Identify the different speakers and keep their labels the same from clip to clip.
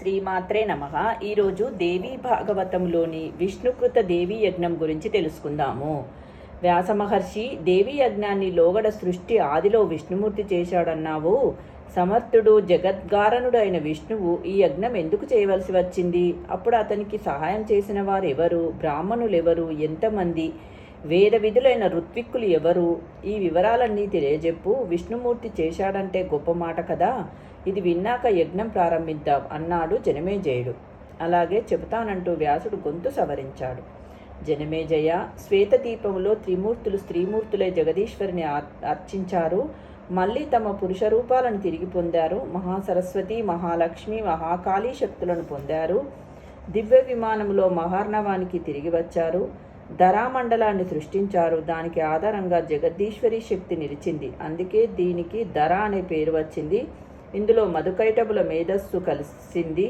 Speaker 1: శ్రీమాత్రే నమ. ఈరోజు దేవీ భాగవతంలోని విష్ణుకృత దేవీ యజ్ఞం గురించి తెలుసుకుందాము. వ్యాస మహర్షి దేవీ యజ్ఞాన్ని లోగడ సృష్టి ఆదిలో విష్ణుమూర్తి చేశాడన్నావు. సమర్థుడు జగద్గారణుడైన విష్ణువు ఈ యజ్ఞం ఎందుకు చేయవలసి వచ్చింది? అప్పుడు అతనికి సహాయం చేసిన వారెవరు? బ్రాహ్మణులెవరు? బ్రాహ్మణులు ఎవరు ఎంతమంది? వేద విధులైన ఋత్విక్కులు ఎవరు? ఈ వివరాలన్నీ తెలియజెప్పు విష్ణుమూర్తి చేశాడంటే గొప్ప మాట కదా? ఇది విన్నాక యజ్ఞం ప్రారంభిద్దాం అన్నాడు జనమేజయుడు. అలాగే చెబుతానంటూ వ్యాసుడు గొంతు సవరించాడు. జనమేజయ శ్వేతదీపములో త్రిమూర్తులు స్త్రీమూర్తులే జగదీశ్వరిని అర్చించారు. మళ్ళీ తమ పురుష రూపాలను తిరిగి పొందారు. మహాసరస్వతి మహాలక్ష్మి మహాకాళీ శక్తులను పొందారు. దివ్య విమానంలో మహార్ణవానికి తిరిగి వచ్చారు. ధరామండలాన్ని సృష్టించారు. దానికి ఆధారంగా జగదీశ్వరి శక్తి నిలిచింది. అందుకే దీనికి ధర అనే పేరు వచ్చింది. ఇందులో మధుకైటబుల మేధస్సు కలిసింది.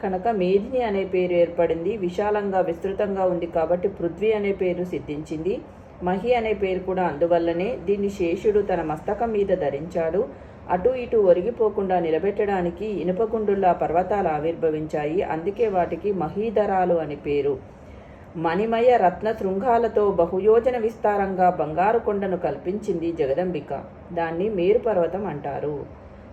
Speaker 1: కనుక మేధిని అనే పేరు ఏర్పడింది. విశాలంగా విస్తృతంగా ఉంది కాబట్టి పృథ్వీ అనే పేరు సిద్ధించింది. మహి అనే పేరు కూడా అందువల్లనే దీన్ని శేషుడు తన మస్తకం మీద ధరించాడు. అటు ఇటు ఒరిగిపోకుండా నిలబెట్టడానికి ఇనుపగుండుల్లా పర్వతాలు ఆవిర్భవించాయి. అందుకే వాటికి మహీధరాలు అని పేరు. మణిమయ రత్న శృంగాలతో బహుయోజన విస్తారంగా బంగారు కొండను కల్పించింది జగదంబిక. దాన్ని మేరు పర్వతం అంటారు.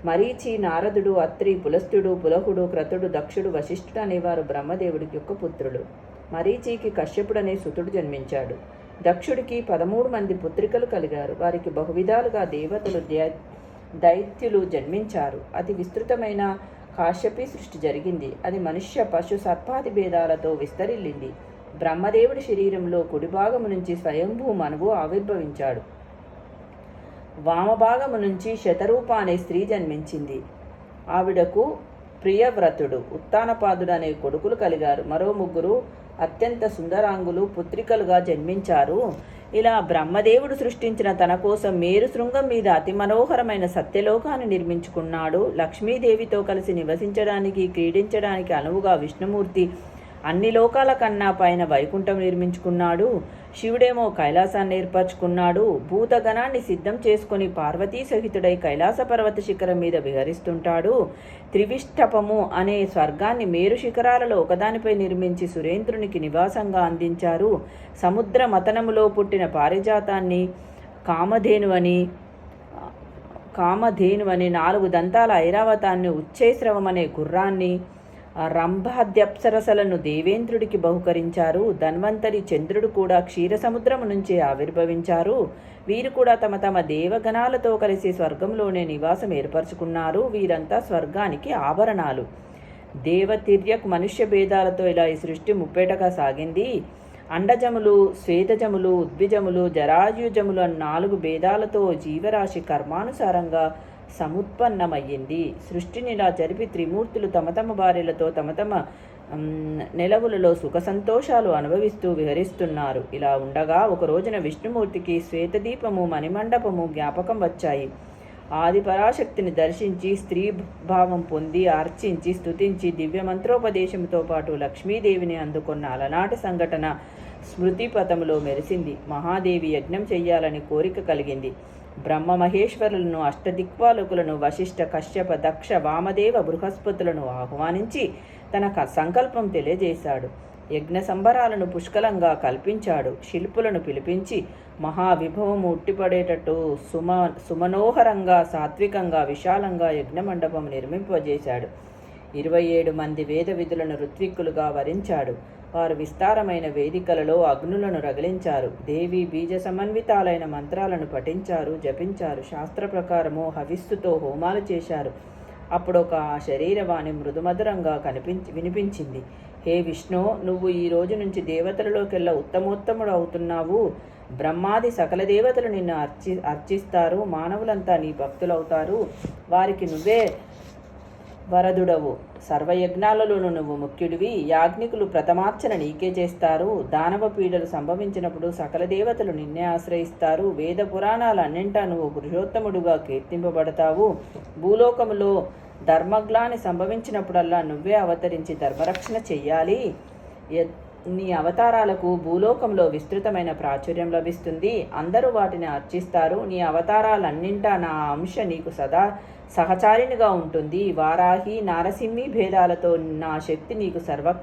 Speaker 1: మరీచి నారదుడు అత్రి పులస్తుడు పులహుడు క్రతుడు దక్షుడు వశిష్ఠుడు అనేవారు బ్రహ్మదేవుడికి యొక్క పుత్రులు. మరీచికి కశ్యపుడు అనే సుతుడు జన్మించాడు. దక్షుడికి పదమూడు మంది పుత్రికలు కలిగారు. వారికి బహువిధాలుగా దేవతలు దైత్యులు జన్మించారు. అతి విస్తృతమైన కాశ్యపి సృష్టి జరిగింది. అది మనుష్య పశు సర్పాది భేదాలతో విస్తరిల్లింది. బ్రహ్మదేవుడి శరీరంలో కుడిభాగము నుంచి స్వయంభూ మనువు ఆవిర్భవించాడు. వామభాగము నుంచి శతరూప అనే స్త్రీ జన్మించింది. ఆవిడకు ప్రియవ్రతుడు ఉత్తానపాదుడు అనే కొడుకులు కలిగారు. మరో ముగ్గురు అత్యంత సుందరాంగులు పుత్రికలుగా జన్మించారు. ఇలా బ్రహ్మదేవుడు సృష్టించిన తన కోసం మేరు శృంగం మీద అతి మనోహరమైన సత్యలోకాన్ని నిర్మించుకున్నాడు. లక్ష్మీదేవితో కలిసి నివసించడానికి క్రీడించడానికి అనువుగా విష్ణుమూర్తి అన్ని లోకాల కన్నా పైన వైకుంఠం నిర్మించుకున్నాడు. శివుడేమో కైలాసాన్ని ఏర్పరచుకున్నాడు. భూతగణాన్ని సిద్ధం చేసుకుని పార్వతీ సహితుడై కైలాస పర్వత శిఖరం మీద విహరిస్తుంటాడు. త్రివిష్టపము అనే స్వర్గాన్ని మేరు శిఖరాలలో ఒకదానిపై నిర్మించి సురేంద్రునికి నివాసంగా అందించారు. సముద్ర మతనములో పుట్టిన పారిజాతాన్ని కామధేను అని కామధేను అనే నాలుగు దంతాల ఐరావతాన్ని ఉచ్చేశ్రవం అనే గుర్రాన్ని రంభాద్యప్సరసలను దేవేంద్రుడికి బహుకరించారు. ధన్వంతరి చంద్రుడు కూడా క్షీరసముద్రము నుంచే ఆవిర్భవించారు. వీరు కూడా తమ తమ దేవగణాలతో కలిసి స్వర్గంలోనే నివాసం ఏర్పరచుకున్నారు. వీరంతా స్వర్గానికి ఆభరణాలు. దేవతిర్యక్ మనుష్య భేదాలతో ఇలా ఈ సృష్టి ముప్పేటగా సాగింది. అండజములు శ్వేతజములు ఉద్భిజములు జరాయుజములు నాలుగు భేదాలతో జీవరాశి కర్మానుసారంగా సముత్పన్నమయ్యింది. సృష్టిని ఇలా జరిపి త్రిమూర్తులు తమ తమ భార్యలతో తమ తమ నెలవులలో సుఖ సంతోషాలు అనుభవిస్తూ విహరిస్తున్నారు. ఇలా ఉండగా ఒక రోజున విష్ణుమూర్తికి శ్వేతదీపము మణిమండపము జ్ఞాపకం వచ్చాయి. ఆది పరాశక్తిని దర్శించి స్త్రీ భావం పొంది అర్చించి స్తుతించి దివ్య మంత్రోపదేశంతో పాటు లక్ష్మీదేవిని అందుకున్న అలనాటి సంఘటన స్మృతిపథములో మెరిసింది. మహాదేవి యజ్ఞం చెయ్యాలని కోరిక కలిగింది. బ్రహ్మ మహేశ్వరులను అష్టదిక్పాలకులను వశిష్ఠ కశ్యప దక్ష వామదేవ బృహస్పతులను ఆహ్వానించి తన క- సంకల్పం తెలియజేశాడు. యజ్ఞ సంబరాలను పుష్కలంగా కల్పించాడు. శిల్పులను పిలిపించి మహావిభవము ఉట్టిపడేటట్టు సుమ సుమనోహరంగా సాత్వికంగా విశాలంగా యజ్ఞమండపం నిర్మింపజేశాడు. ఇరవై ఏడు మంది వేద విధులను ఋత్విక్కులుగా వరించాడు. వారు విస్తారమైన వేదికలలో అగ్నులను రగిలించారు. దేవి బీజ సమన్వితాలైన మంత్రాలను పఠించారు జపించారు శాస్త్ర ప్రకారము హవిస్సుతో హోమాలు చేశారు. అప్పుడు ఒక శరీరవాణి మృదుమధురంగా కనిపించి వినిపించింది. హే విష్ణు నువ్వు ఈ రోజు నుంచి దేవతలలోకెల్లా ఉత్తమోత్తముడు అవుతున్నావు. బ్రహ్మాది సకల దేవతలు నిన్ను అర్చి అర్చిస్తారు. మానవులంతా నీ భక్తులవుతారు. వారికి నువ్వే వరదుడవు. సర్వయజ్ఞాలలోను నువ్వు ముఖ్యుడివి. యాజ్ఞికులు ప్రథమార్చన నీకే చేస్తారు. దానవ పీడలు సంభవించినప్పుడు సకల దేవతలు నిన్నే ఆశ్రయిస్తారు. వేద పురాణాలన్నింటా నువ్వు పురుషోత్తముడుగా కీర్తింపబడతావు. భూలోకములో ధర్మగ్లాని సంభవించినప్పుడల్లా నువ్వే అవతరించి ధర్మరక్షణ చెయ్యాలి. నీ అవతారాలకు భూలోకంలో విస్తృతమైన ప్రాచుర్యం లభిస్తుంది. అందరూ వాటిని అర్చిస్తారు. నీ అవతారాలన్నింటా నా అంశ నీకు సదా సహచారినిగా ఉంటుంది. వారాహి నారసింహి భేదాలతో నా శక్తి నీకు సర్వ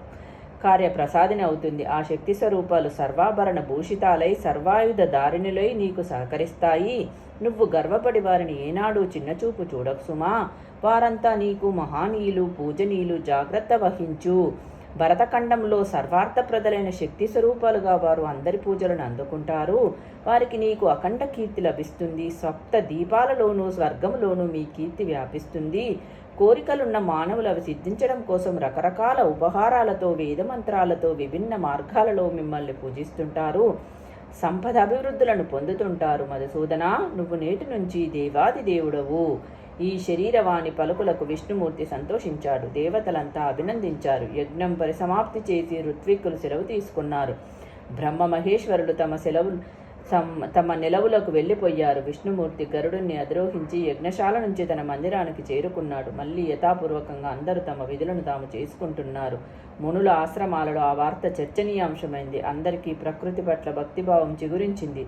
Speaker 1: కార్య ప్రసాదిని అవుతుంది. ఆ శక్తి స్వరూపాలు సర్వాభరణ భూషితాలై సర్వాయుధ దారిణులై నీకు సహకరిస్తాయి. నువ్వు గర్వపడి వారిని ఏనాడు చిన్నచూపు చూడకు సుమా వారంతా నీకు మహానీయులు పూజనీయులు జాగ్రత్త వహించు. భరతఖండంలో సర్వార్థప్రదలైన శక్తి స్వరూపాలుగా వారు అందరి పూజలను అందుకుంటారు. వారికి నీకు అఖండ కీర్తి లభిస్తుంది. సప్త దీపాలలోనూ స్వర్గంలోనూ మీ కీర్తి వ్యాపిస్తుంది. కోరికలున్న మానవులు అవి సిద్ధించడం కోసం రకరకాల ఉపహారాలతో వేదమంత్రాలతో విభిన్న మార్గాలలో మిమ్మల్ని పూజిస్తుంటారు. సంపద అభివృద్ధులను పొందుతుంటారు. మధుసూదన నువ్వు నేటి నుంచి దేవాది దేవుడవు. ఈ శరీరవాణి పలుకులకు విష్ణుమూర్తి సంతోషించాడు. దేవతలంతా అభినందించారు. యజ్ఞం పరిసమాప్తి చేసి ఋత్విక్కులు సెలవు తీసుకున్నారు. బ్రహ్మ మహేశ్వరులు తమ సెలవు తమ నిలవులకు వెళ్ళిపోయారు. విష్ణుమూర్తి గరుడుని అధిరోహించి యజ్ఞశాల నుంచి తన మందిరానికి చేరుకున్నాడు. మళ్ళీ యథాపూర్వకంగా అందరూ తమ విధులను తాము చేసుకుంటున్నారు. మునుల ఆశ్రమాలలో ఆ వార్త చర్చనీయాంశమైంది. అందరికీ ప్రకృతి పట్ల భక్తిభావం చిగురించింది.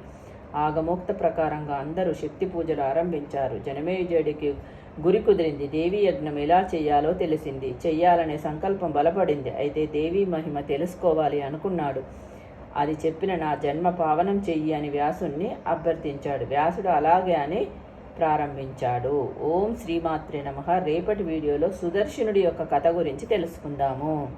Speaker 1: ఆగమోక్త ప్రకారంగా అందరూ శక్తి పూజలు ఆరంభించారు. జనమేజయుడికి గురి కుదిరింది. దేవి యజ్ఞం ఎలా చేయాలో తెలిసింది. చెయ్యాలనే సంకల్పం బలపడింది. అయితే దేవి మహిమ తెలుసుకోవాలి అనుకున్నాడు. అది చెప్పిన నా జన్మ పావనం చెయ్యి అని వ్యాసుణ్ణి అభ్యర్థించాడు. వ్యాసుడు అలాగే అని ప్రారంభించాడు. ఓం శ్రీమాత్రే నమ. రేపటి వీడియోలో సుదర్శనుడి యొక్క కథ గురించి తెలుసుకుందాము.